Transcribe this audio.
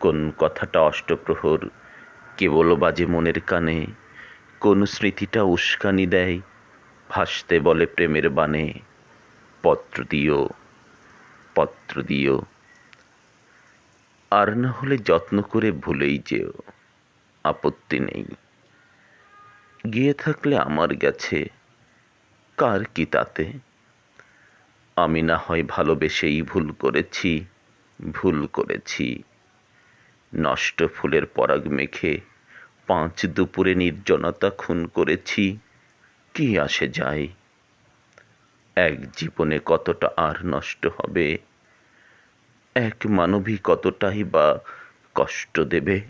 কোন কথাটা অষ্টপ্রহর? কেবল বাজে মনের কানে। কোন স্মৃতিটা উস্কানি দেয়? ভাসতে বলে প্রেমের বানে পত্র দিও পত্র দিও। আর না হলে যত্ন করে ভুলেই যেও। আপত্তি নেই। গিয়ে থাকলে আমার গেছে। কার কি তাতে? আমি না হয় ভালোবেসেই ভুল করেছি ভুল করেছি। নষ্ট ফুলের পরাগ মেখে পাঁচ দুপুরে নির্জনতা খুন করেছি। কি আসে যায়? এক জীবনে কতটা আর নষ্ট হবে? এক মানবী কতটাই বা কষ্ট দেবে?